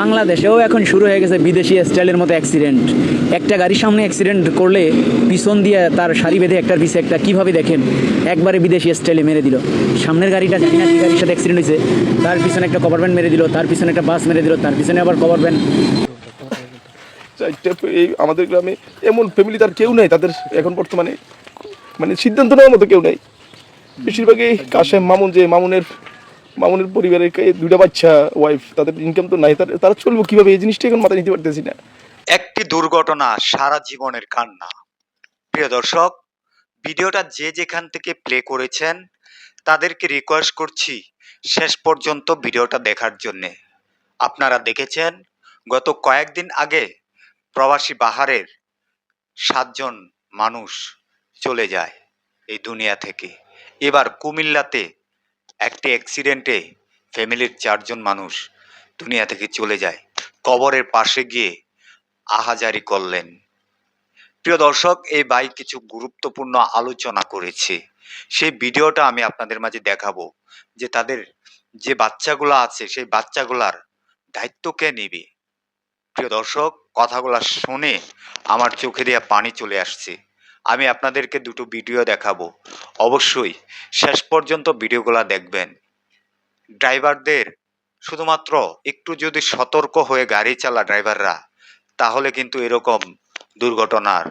বাংলাদেশেও এখন শুরু হয়ে গেছে বিদেশি স্টাইলের মতো অ্যাক্সিডেন্ট একটা গাড়ির সামনে অ্যাক্সিডেন্ট করলে পিছন দিয়ে তার সারি বেঁধে একটার পিছে একটা কীভাবে দেখেন? একবারে বিদেশি স্টাইলে মেরে দিল। সামনের গাড়িটা জানি না গাড়ির সাথে অ্যাক্সিডেন্ট হয়েছে। তার পিছনে একটা কভার ব্যান্ড মেরে দিল, তার পিছনে একটা বাস মেরে দিল, তার পিছনে আবার কভার ব্যান্ড এই আমাদের গ্রামে এমন ফ্যামিলি তার কেউ নেই, তাদের এখন বর্তমানে মানে সিদ্ধান্ত নেওয়ার মতো কেউ নেই। বেশিরভাগই কাশেম, মামুন যে, মামুনের মামুনের পরিবারের দুইটা বাচ্চা ওয়াইফ তাদের ইনকাম তো নাই। তারা চলবো কীভাবে? এই জিনিসটা এখন মাথায় নিতে পারতেছি না। একটি দুর্ঘটনা, সারা জীবনের কান্না। প্রিয় দর্শক, ভিডিওটা যে যেখান থেকে প্লে করেছেন, তাদেরকে রিকোয়েস্ট করছি শেষ পর্যন্ত ভিডিওটা দেখার জন্যে। আপনারা দেখেছেন, গত কয়েকদিন আগে প্রবাসী বাহারের সাতজন মানুষ চলে যায় এই দুনিয়া থেকে। এবার কুমিল্লাতে একটি অ্যাক্সিডেন্টে ফ্যামিলির চারজন মানুষ দুনিয়া থেকে চলে যায়। কবরের পাশে গিয়ে আহাজারি করলেন। প্রিয় দর্শক, এই ভাই কিছু গুরুত্বপূর্ণ আলোচনা করেছে। সেই ভিডিওটা আমি আপনাদের মাঝে দেখাবো যে তাদের যে বাচ্চাগুলো আছে, সেই বাচ্চাগুলার দায়িত্ব কে নেবে। প্রিয় দর্শক, কথাগুলো শুনে আমার চোখে দিয়ে পানি চলে আসছে। আমি আপনাদেরকে দুটো ভিডিও দেখাবো। অবশ্যই শেষ পর্যন্ত ভিডিওগুলো দেখবেন। ড্রাইভারদের শুধুমাত্র একটু যদি সতর্ক হয়ে গাড়ি চালা ড্রাইভাররা, তাহলে কিন্তু এরকম দুর্ঘটনার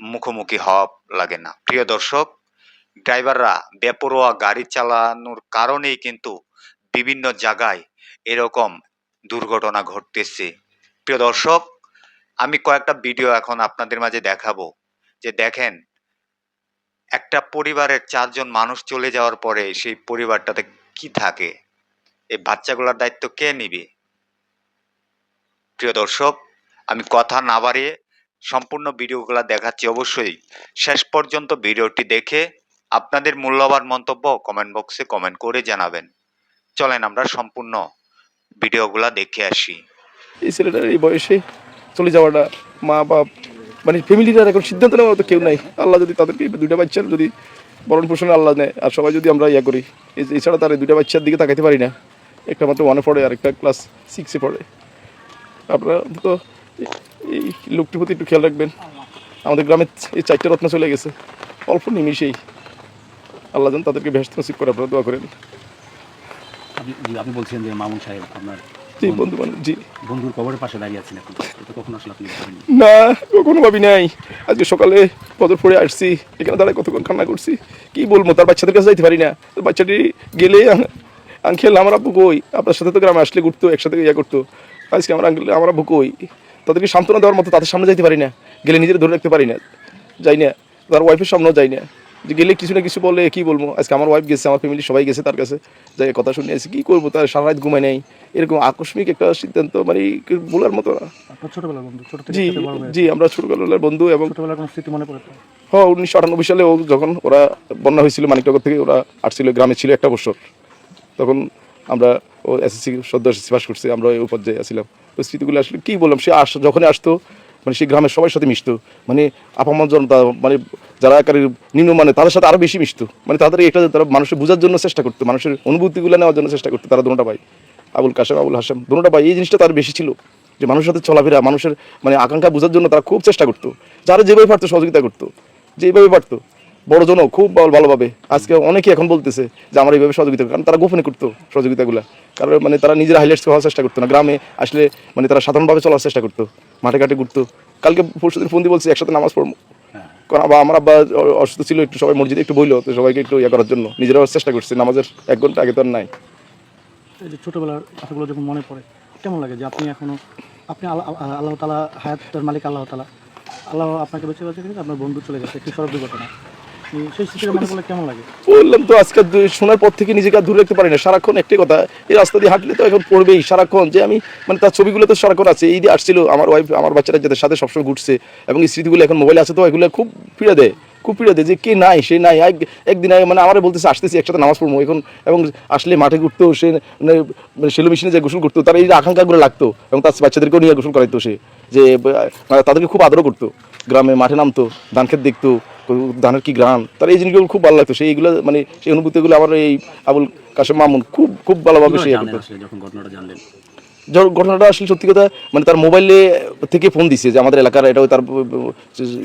মুখোমুখি হওয়া লাগে না। প্রিয় দর্শক, ড্রাইভাররা বেপরোয়া গাড়ি চালানোর কারণেই কিন্তু বিভিন্ন জায়গায় এরকম দুর্ঘটনা ঘটতেছে। প্রিয় দর্শক, আমি কয়েকটা ভিডিও এখন আপনাদের মাঝে দেখাবো। যে দেখেন, একটা পরিবারের চারজন মানুষ চলে যাওয়ার পরে সেই পরিবারটাতে কি থাকে? এই বাচ্চাগুলোর দায়িত্ব কে নিবে? প্রিয় দর্শক, আমি কথা না বাড়িয়ে সম্পূর্ণ ভিডিওগুলো দেখাচ্ছি অবশ্যই। শেষ পর্যন্ত ভিডিওটি দেখে আপনাদের মূল্যবান মন্তব্য কমেন্ট বক্সে কমেন্ট করে জানাবেন। চলেন আমরা সম্পূর্ণ ভিডিওগুলো দেখে আসি। এই ছেলেটার এই বয়সে চলে যাওয়াটা মা বাপ মানে ফ্যামিলিটার এখন সিদ্ধান্ত নেওয়ার মতো কেউ নাই। আল্লাহ যদি তাদেরকে দুইটা বাচ্চার যদি বরণ পোষণে আল্লাহ নেয় আর সবাই যদি আমরা ইয়া করি। এছাড়া তার দুইটা বাচ্চার দিকে তাকাইতে পারি না। একটা মাত্র ওয়ানে পড়ে, আর একটা ক্লাস সিক্সে পড়ে। আপনারা অন্তত এই- লোকটির প্রতি একটু খেয়াল রাখবেন। আমাদের গ্রামে এই চারটে রত্ন চলে গেছে। অল্প নিমিশেই আল্লাহ যেন তাদেরকে ভেস্ত নসিব করে আপনারা দোয়া করেন। আপনি বলছেন যে মামুন সাহেব আপনার জি বন্ধু বান্ধব জি। বন্ধুর কবরের পাশে দাঁড়িয়ে আছেন এখন। কখন আসলে আপনি না কখনো ভাবি নাই। আজকে সকালে বদর পড়ে আসছি এখানে দাঁড়ায় কতক্ষণ কান্না করছি? কি বলব তার বাচ্চাদের কাছে যাইতে পারি না। বাচ্চাটি গেলে আঙ্কেল আমার আব্বু কই? আপনার সাথে তো গ্রামে আসলে ঘুরতো একসাথে ইয়া করতো। আজকে আমার আঙ্কেল আমার আব্বু কই? তাদেরকে সান্ত্বনা দেওয়ার মতো তাদের সামনে যাইতে পারি না। গেলে নিজের ধরে রাখতে পারি না। যাই না তার ওয়াইফের সামনেও যাই না। গেলে কিছু না কিছু বলে কি বলব? আজকে আমার ওয়াইফ গেছে আমার ফ্যামিলি সবাই গেছে তার কাছে। যাই কথা শুনে আসি কি করব? তার সারা রাত ঘুমায় নেই। এরকম আকস্মিক একটা সিদ্ধান্ত মানে বলার মতো না। জি জি আমরা ছোটবেলার বন্ধু এবং? হ্যাঁ উনিশশো আটানব্বই সালে ও যখন ওরা বন্যা হয়েছিল মানিকনগর থেকে ওরা আসছিল গ্রামে ছিল একটা বছর। তখন আমরা ও এসএসসি সদ্য এসএসসি পাস করছে আমরা ওই পর্যায়ে আসছিলাম ওই স্মৃতিগুলো আসলে কী বললাম? সে আস যখনই আসতো মানে সেই গ্রামের সবার সাথে মিশতো। মানে আপামর জনতা মানে যারা একেবারে নিম্ন মানে তাদের সাথে আরও বেশি মিশতো। মানে তাদের এটা তারা মানুষের বোঝার জন্য চেষ্টা করতো, মানুষের অনুভূতিগুলো নেওয়ার জন্য চেষ্টা করতো, তারা দুটা ভাই আবুল কাশেম, আবুল হাসাম দুটা ভাই এই জিনিসটা তার বেশি ছিল, যে মানুষের সাথে চলাফেরা, মানুষের মানে আকাঙ্ক্ষা বোঝার জন্য তারা খুব চেষ্টা করতো। যারা যেভাবে পারতো সহযোগিতা করতো, যেভাবে পারতো। বড়জনও খুব ভালো- ভালোভাবে। আজকে অনেকে এখন বলতেছে যে আমরা এইভাবে সহযোগিতা করি। কারণ তারা গোপনে করতো সহযোগিতাগুলো। কারণ মানে তারা নিজেরা হাইলাইটস করার চেষ্টা করতো না। গ্রামে আসলে মানে তারা সাধারণভাবে চলার চেষ্টা করতো। মাঠে ঘাটে ঘুরতো। কালকে পরশু দিন ফোন দিয়ে বলছি একসাথে নামাজ পড়ব। কারণ আবার আমার আব্বা অসুস্থ ছিল একটু সবাই মসজিদে একটু বইলো। তো সবাইকে একটু ইয়ে করার জন্য নিজেরাও চেষ্টা করছে। নামাজের এক ঘণ্টা আগে তো আর নাই। এই যে ছোটবেলার কথাগুলো যখন মনে পড়ে কেমন লাগে যে আপনি এখনও আপনি আল্লাহ আল্লাহ তালা হায়াতের মালিক আল্লাহ তালা আল্লাহ আপনাকে বেঁচে বেঁচে কিন্তু আপনার বন্ধু চলে গেছে। একটি সড়ক দুর্ঘটনা। মনে সাথে সবসময় ঘুরছে, এবং স্মৃতিগুলো এখন মোবাইলে আছে তো, এগুলো খুব দেয় খুব দেয় যে কে নাই, সে নাই। একদিন আগে মানে আমার বলতেছে, আসতেছি, একসাথে নামাজ পড়ব। এখন, এবং আসলে মাঠে ঘুরতো, সে মানে মানে সেলো মেশিনে যে গোসল করতো, তার এই আকাঙ্ক্ষাগুলো লাগতো, এবং তার বাচ্চাদেরকেও নিয়ে গোসল করাইতো সে, যে মানে তাদেরকে খুব আদর করতো। গ্রামে মাঠে নামতো ধান খেত দেখতো ধানের কি গ্রাম? তার এই জিনিসগুলো খুব ভালো লাগতো। সেইগুলো মানে সেই অনুভূতিগুলো আমার এই আবুল কাশেম মামুন খুব খুব ভালোভাবে সে কীভাবে জানলেন করতো। আসলে যখন ঘটনাটা জানলেন? ঘটনাটা আসলে সত্যি কথা মানে তার মোবাইলে থেকে ফোন দিছে যে আমাদের এলাকার এটাও তার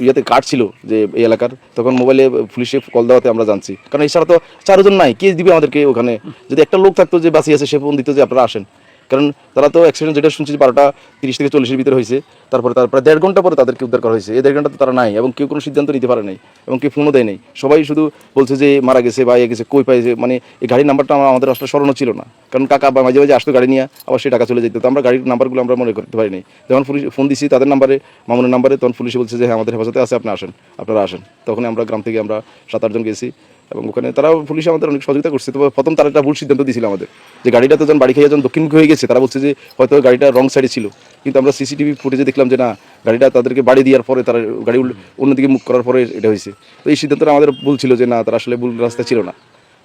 ইয়েতে কার্ড ছিল যে এই এলাকার তখন মোবাইলে পুলিশে কল দেওয়াতে আমরা জানছি। কারণ এছাড়া তো চারজন নাই কে দিবে আমাদেরকে ওখানে। যদি একটা লোক থাকতো যে বাসি আছে সে ফোন দিত যে আপনারা আসেন। কারণ তারা তো অ্যাক্সিডেন্ট যেটা শুনছি বারোটা তিরিশ থেকে চল্লিশের ভিতরে হয়েছে, তারপরে তারপরে দেড় ঘণ্টা পরে তাদেরকে উদ্ধার করা হয়েছে। এই দেড় ঘণ্টা তো তারা নাই এবং কেউ কোনো সিদ্ধান্ত নিতে পারে নাই এবং কেউ ফোনও দেয় নাই। সবাই শুধু বলছে যে মারা গেছে বা ইয়ে গেছে, কই পাইছে মানে এই গাড়ির নাম্বারটা আমাদের আসলে স্মরণও ছিল না। কারণ কাকা বা মাঝে মাঝে আসতো গাড়ি নিয়ে, আবার সে টাকা চলে যেত। তো আমরা গাড়ির নাম্বারগুলো আমরা মনে করতে পারি নাই যখন পুলিশ ফোন দিছি তাদের নাম্বারে মামুনের নাম্বারে তখন পুলিশে বলছে যে হ্যাঁ আমাদের হেফাজতে আছে, আপনি আসেন, আপনারা আসেন। তখন আমরা গ্রাম থেকে আমরা সাত আটজন গেছি। এবং ওখানে তারা পুলিশ আমাদের অনেক সহযোগিতা করছে। তবে প্রথম তারা একটা ভুল সিদ্ধান্ত দিয়েছিল আমাদের যে গাড়িটা তো যখন বাড়ি খেয়ে যখন দক্ষিণমুখী হয়ে গেছে। তারা বলছে যে হয়তো গাড়িটা রং সাইডে ছিল। কিন্তু আমরা সিসিটিভি ফুটেজে দেখলাম যে না, গাড়িটা তাদেরকে বাড়ি দেওয়ার পরে তারা গাড়ি অন্যদিকে মুখ করার পরে এটা হয়েছে। তো এই সিদ্ধান্তটা আমাদের ভুল ছিল যে না, তারা আসলে ভুল রাস্তায় ছিল না।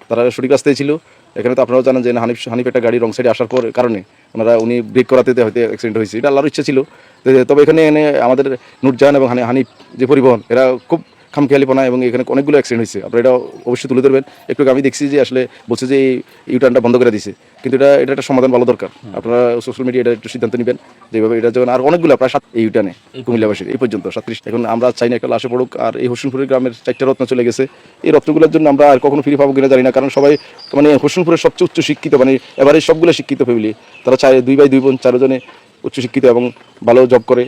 তারা সঠিক রাস্তায় ছিল। এখানে তো আপনারাও জানেন যে হানিফ হানিফ একটা গাড়ি রং সাইডে আসার পর কারণে ওনারা, উনি ব্রেক করাতে হয়তো অ্যাক্সিডেন্ট হয়েছে। এটা আল্লাহর ইচ্ছা ছিল। তবে এখানে এনে আমাদের নুরজাহান এবং হানি- হানিফ যে পরিবহন, এরা খুব খামখেয়ালিপনা এবং এখানে অনেকগুলো অ্যাক্সিডেন্ট হয়েছে। আপনারা এটা অবশ্যই তুলে ধরবেন। একটু আমি দেখছি যে আসলে বলছে যে এই ইউটার্নটা বন্ধ করে দিছে। কিন্তু এটা এটা একটা সমাধান ভালো দরকার। আপনারা সোশ্যাল মিডিয়া এটা একটু সিদ্ধান্ত নেবেন যেভাবে এটা যখন আর অনেকগুলো আপনার সাত এই ইউটার্নে কুমিল্লাবাসীর এই পর্যন্ত সাতত্রিশ এখন আমরা চাই না একটা লাশে পড়ুক। আর এই হোসেনপুরের গ্রামের চারটা রত্ন চলে গেছে। এই রত্নগুলোর জন্য আমরা আর কখনো ফিরে পাবো কিনা জানি না। কারণ সবাই মানে হোসেনপুরের সবচেয়ে উচ্চ শিক্ষিত মানে এবারে সবগুলো শিক্ষিত ফ্যামিলি তারা চায় দুই বাই দুই বোন চারজনে উচ্চশিক্ষিত এবং ভালো জব করে।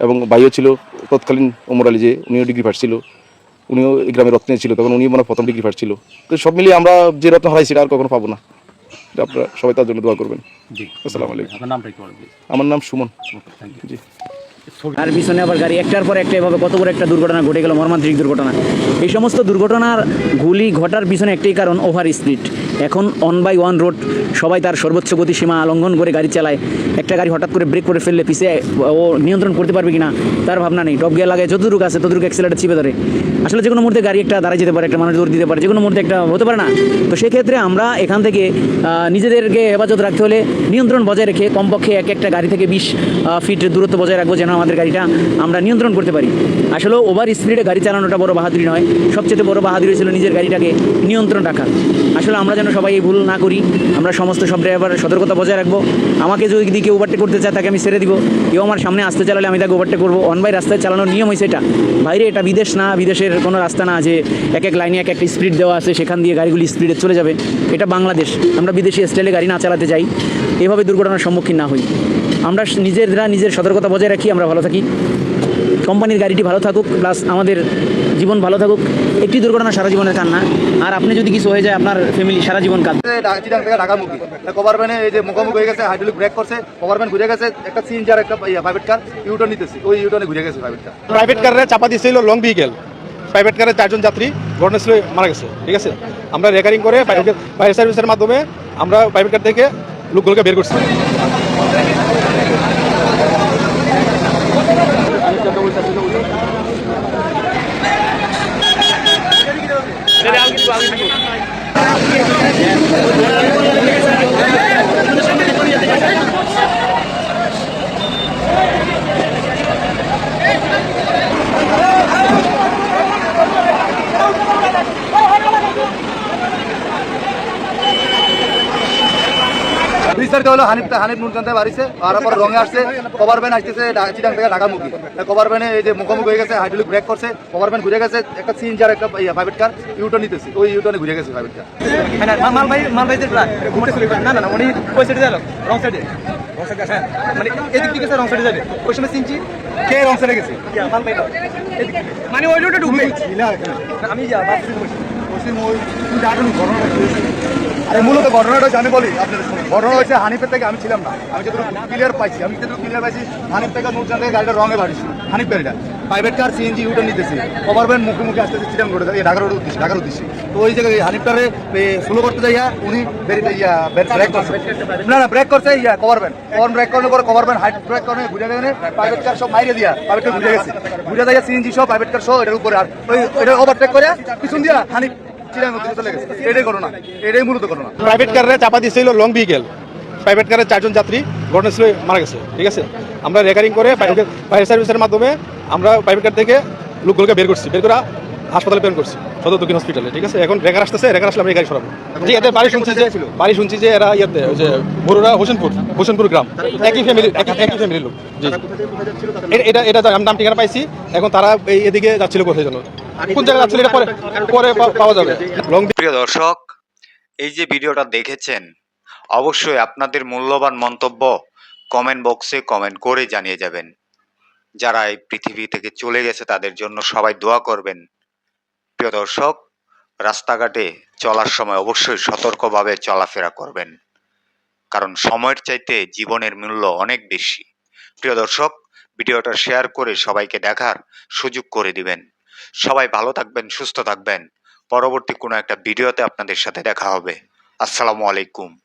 এবং ভাইও ছিল তৎকালীন ওমর আলী যে উনিও ডিগ্রি পাস ছিল। উনিও এই গ্রামের রত্নে ছিল তখন উনিও মনে হয় প্রথম ডিগ্রি পাস ছিল। তো সব মিলিয়ে আমরা যে রত্ন হারাইছি সেটা আর কখনো পাবো না। আপনারা সবাই তার জন্য দোয়া করবেন। জি। আসসালামু আলাইকুম। আমার নাম সুমন। Thank you ji. আর পিছনে আবার গাড়ি একটার পর একটা এভাবে কত বড় একটা দুর্ঘটনা ঘটে গেল মর্মান্তিক দুর্ঘটনা। এই সমস্ত দুর্ঘটনার গুলি ঘটার পিছনে একটাই কারণ ওভার স্পিড। এখন অন বাই ওয়ান রোড সবাই তার সর্বোচ্চ গতিসীমা লঙ্ঘন করে গাড়ি চালায়। একটা গাড়ি হঠাৎ করে ব্রেক করে ফেললে পিছিয়ে ও নিয়ন্ত্রণ করতে পারবে কিনা তার ভাবনা নেই। টপ গিয়ার লাগে যতটুকু আছে ততটুকু অ্যাক্সিলেটার চিপে ধরে। আসলে যে কোনো মুহূর্তে গাড়ি একটা দাঁড়িয়ে যেতে পারে, একটা মানুষ দৌড় দিতে পারে যে কোনো মুহূর্তে একটা হতে পারে না। তো সেক্ষেত্রে আমরা এখান থেকে নিজেদেরকে হেফাজত রাখতে হলে নিয়ন্ত্রণ বজায় রেখে কমপক্ষে এক একটা গাড়ি থেকে বিশ ফিট দূরত্ব বজায় রাখব যেন আমাদের গাড়িটা আমরা নিয়ন্ত্রণ করতে পারি। আসলে ওভার স্পিডে গাড়ি চালানোটা বড় বাহাদুরি নয়, সবচেয়ে বড় বাহাদুরি ছিল নিজের গাড়িটাকে নিয়ন্ত্রণ রাখা। আসলে আমরা যেন সবাই এই ভুল না করি, আমরা সমস্ত সব ড্রাইভার সতর্কতা বজায় রাখব। আমাকে যদি কেউ ওভারটেক করতে চায়, তাকে আমি ছেড়ে দিব। কেউ আমার সামনে আসতে চালালে আমি তাকে ওভারটেক করব। অন বাই রাস্তায় চালানোর নিয়ম হয়েছে এটা। বাইরে এটা বিদেশ না, বিদেশের কোনো রাস্তা না যে এক এক লাইনে এক একটা স্পিড দেওয়া আছে, সেখান দিয়ে গাড়িগুলি স্পিডে চলে যাবে। এটা বাংলাদেশ। আমরা বিদেশি স্টাইলে গাড়ি না চালাতে যাই। এভাবে দুর্ঘটনার সম্মুখীন না হই। আমরা নিজেরা নিজের সতর্কতা বজায় রাখি, আমরা ভালো থাকি। কোম্পানির গাড়িটি ভালো থাকুক প্লাস আমাদের জীবন ভালো থাকুক। একটি দুর্ঘটনা সারা জীবনের কান্না। আর আপনি যদি কিছু হয়ে যায় আপনার ফ্যামিলি সারা জীবন কাঁদবে। চিটাং থেকে ঢাকামুখী। কভার ভ্যানে এই যে মুখোমুখি হয়ে গেছে হাইড্রোলিক ব্রেক করছে কভার ভ্যান ঘুরে গেছে একটা সিএনজি আর একটা প্রাইভেট কার ইউটার্ন নিতেছে। ওই ইউটার্নে ঘুরে গেছে প্রাইভেট কার প্রাইভেট কারে চাপা দিয়েছিল লং ভেহিকেল প্রাইভেট কারে চারজন যাত্রী ঘটনাস্থল মারা গেছে ঠিক আছে? আমরা রেকারিং করে ফায়ার সার্ভিসের মাধ্যমে আমরা প্রাইভেট কার থেকে লোকগুলোকে বের করছি। Dere, alguém, alguém. বিস্তারিত হলো হানিফ হানিফ নুরজান থেকে বাড়িছে আর পর রঙে আসছে কভার ভ্যান আসতেছে চিটাং থেকে ঢাকামুখী। কভার ভ্যানে এই যে মুখোমুখি হয়ে গেছে হাইড্রোলিক ব্রেক করছে কভার ভ্যান ঘুরে গেছে একটা সিএনজি আর একটা প্রাইভেট কার ইউটার্ন নিতেছে ওই ইউটার্নে ঘুরে গেছে প্রাইভেট কার মাল ভাই মাল ভাই না না না উনি ওই সাইডে গেল রং সাইডে মানে এদিক থেকে রং সাইডে যাবে। ওই সময় সিনছি কে রং সাইডে গেছে? মানে ওই রোডে ঢুকবে। আমি যা আরে মূলত ঘটনাটা আমি বলি ঘটনা হচ্ছে হানিফের থেকে আমি ছিলাম না। আমি যতটুকু ক্লিয়ার পাইছি। আমি যতটুকু ক্লিয়ার পাইছি, হানিফ থেকে নুরজান থেকে গাড়িটা রঙে বাড়িছি হানিফ গাড়িটা। প্রাইভেট কার সিএনজি ইউটার নিতেছি ওভার ভ্যান মুখে মুখে আসতেছে চিটাং রোডে এই ঢাকা রোডের উদ্দেশ্যে, ঢাকার উদ্দেশ্যে। তো ওই জায়গায় হানিফটারে স্লো করতে যাইয়া উনি বেরি- ব্রেক করছে। না না ব্রেক করছে, yeah cover van cover brake করার পর কভার ভ্যান হাইট ব্রেক করে ঘুরে গেলে প্রাইভেট কার সব মাইরে দিয়া প্রাইভেট কার ঘুরে গেছে। ঘুরে যাইয়া সিএনজি সব প্রাইভেট কার সব এটার উপরে আর ওই এটা ওভারটেক করে পিছন দিয়া হানিফ চিটাং উদ্দেশ্যে চলে গেছে এটাই ঘটনা। এটাই মূলত ঘটনা। প্রাইভেট কারে চাপা দিয়েছিল লং ভেহিকেল প্রাইভেট কারে চারজন যাত্রী ঘটনাস্থলে মারা গেছে ঠিক আছে? আমরা রেকারিং করে ফায়ার সার্ভিসের মাধ্যমে আমরা প্রাইভেট কার থেকে লোকগুলোকে বের করছি বের করে হাসপাতালে প্রেরণ করছি সদর দক্ষিণ হসপিটালে ঠিক আছে? এখন রেগার আসতেছে রেগার আসলে আমরা গাড়ি সরাবো। জি এদের বাড়ি শুনছি যে বাড়ি শুনছি যে এরা ইয়েতে ওই যে বড়ুরা হোসেনপুর হোসেনপুর গ্রাম। একই ফ্যামিলি একই ফ্যামিলির লোক। জি এটা- এটা আমি নাম ঠিকানা পাইছি এখন তারা এই এদিকে যাচ্ছিল কোথায় যেন। কোন জায়গায় যাচ্ছিল এটা পরে পরে পাওয়া যাবে। প্রিয় দর্শক, এই যে ভিডিওটা দেখেছেন, অবশ্যই আপনাদের মূল্যবান মন্তব্য কমেন্ট বক্সে কমেন্ট করে জানিয়ে যাবেন। যারা এই পৃথিবী থেকে চলে গেছে, তাদের জন্য সবাই দোয়া করবেন। প্রিয় দর্শক, রাস্তাঘাটে চলার সময় অবশ্যই সতর্কভাবে চলাফেরা করবেন। কারণ সময়ের চাইতে জীবনের মূল্য অনেক বেশি। প্রিয় দর্শক, ভিডিওটা শেয়ার করে সবাইকে দেখার সুযোগ করে দিবেন। সবাই ভালো থাকবেন, সুস্থ থাকবেন। পরবর্তী কোনো একটা ভিডিওতে আপনাদের সাথে দেখা হবে। আসসালামু আলাইকুম।